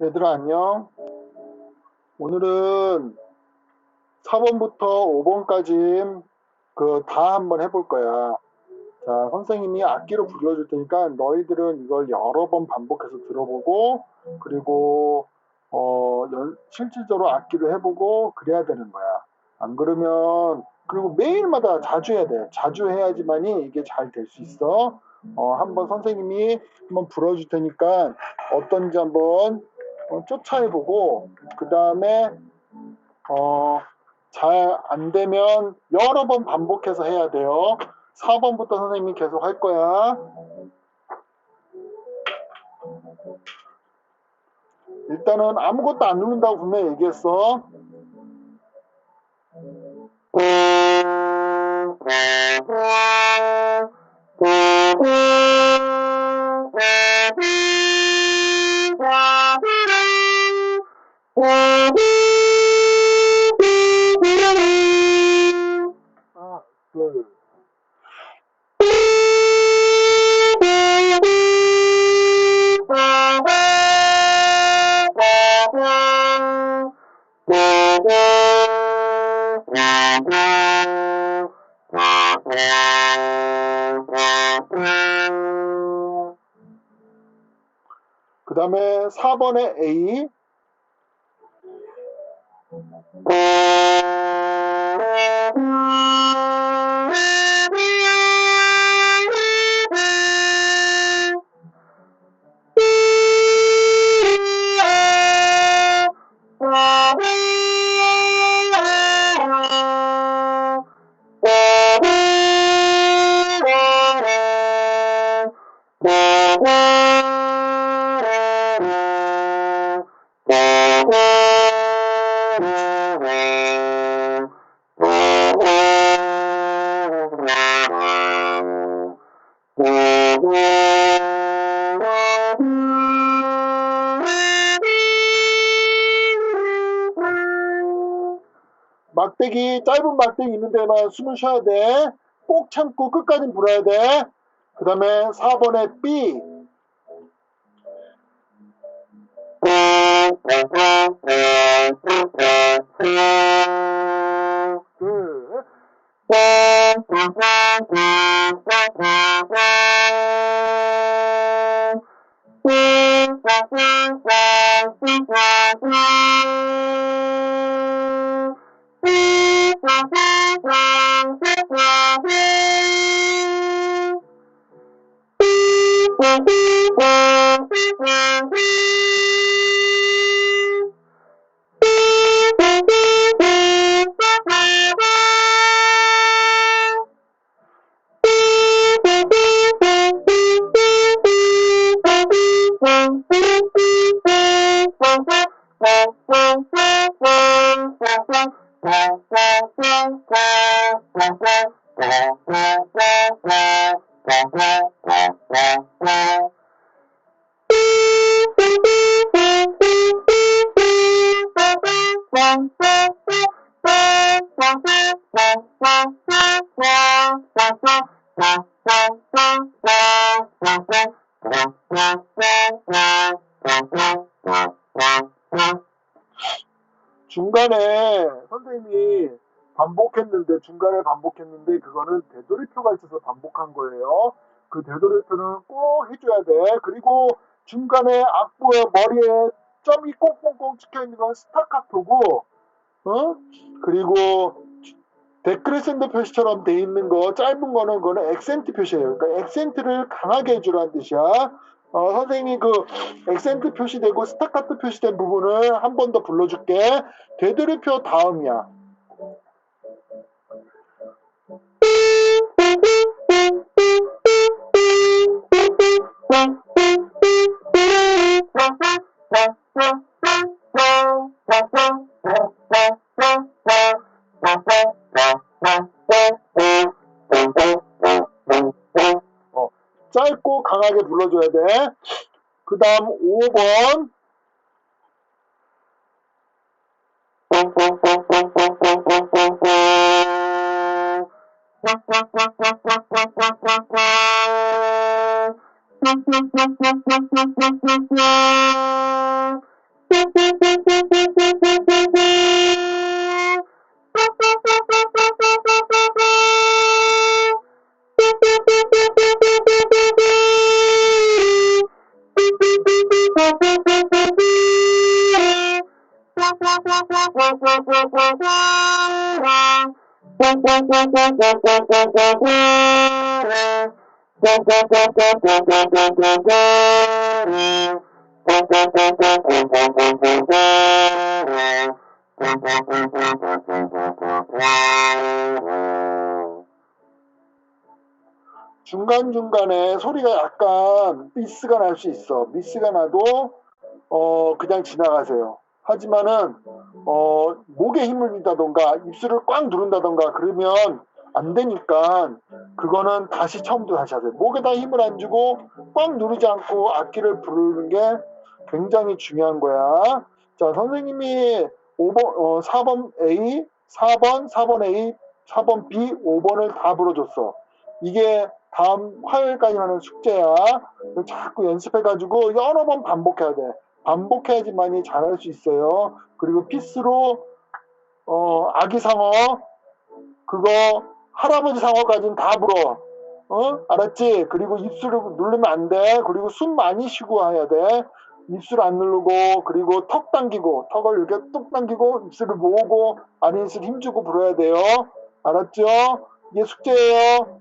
얘들아 안녕. 오늘은 4번부터 5번까지 그 다 한번 해볼 거야. 자, 선생님이 악기로 불러줄 테니까 너희들은 이걸 여러 번 반복해서 들어보고 그리고 어, 연- 실질적으로 악기로 해보고 그래야 되는 거야. 안 그러면 그리고 매일마다 자주 해야 돼. 자주 해야지만이 이게 잘 될 수 있어. 어, 한번 선생님이 한번 불어줄 테니까 어떤지 한번 어, 쫓아해보고 그 다음에 어, 잘 안 되면 여러 번 반복해서 해야 돼요. 4번부터 선생님이 계속 할 거야. 일단은 아무것도 안 누른다고 분명히 얘기했어. 그 다음에 4번에 A. 막대기, 짧은 막대기 있는 데만 숨을 쉬어야 돼. 꼭 참고 끝까지 불어야 돼. 그 다음에 4번에 B. Bye. 중간에 선생님이 반복했는데 중간에 반복했는데 그거는 되돌이표가 있어서 반복한 거예요. 그 되돌이표는 꼭 해줘야 돼. 그리고 중간에 악보에 머리에 점이 꽁꽁꽁 찍혀 있는 건 스타카토고, 어? 그리고 데크레센드 표시처럼 돼 있는 거 짧은 거는 그거는 액센트 표시예요. 그러니까 액센트를 강하게 해주라는 뜻이야. 어, 선생님이 그 액센트 표시되고 스타카토 표시된 부분을 한 번 더 불러줄게. 되돌이표 다음이야. 강하게 불러줘야 돼. 그 다음 5번. 중간중간에 소리가 약간 미스가 날 수 있어. 미스가 나도 어 그냥 지나가세요. 하지만은 어 목에 힘을 준다던가 입술을 꽉 누른다던가 그러면 안 되니까 그거는 다시 처음부터 다시 하세요. 목에다 힘을 안 주고 꽉 누르지 않고 악기를 부르는 게 굉장히 중요한 거야. 자, 선생님이 5번, 어, 4번 A, 4번, 4번 A, 4번 B, 5번을 다 불어줬어. 이게 다음 화요일까지 하는 숙제야. 자꾸 연습해가지고 여러 번 반복해야 돼. 반복해야지만이 잘할 수 있어요. 그리고 피스로 어, 아기 상어 그거 할아버지 상어까지는 다 불어. 어? 알았지? 그리고 입술을 누르면 안 돼. 그리고 숨 많이 쉬고 해야 돼. 입술 안 누르고 그리고 턱 당기고 턱을 이렇게 뚝 당기고 입술을 모으고 안에 입술 힘주고 불어야 돼요. 알았죠? 이게 숙제예요.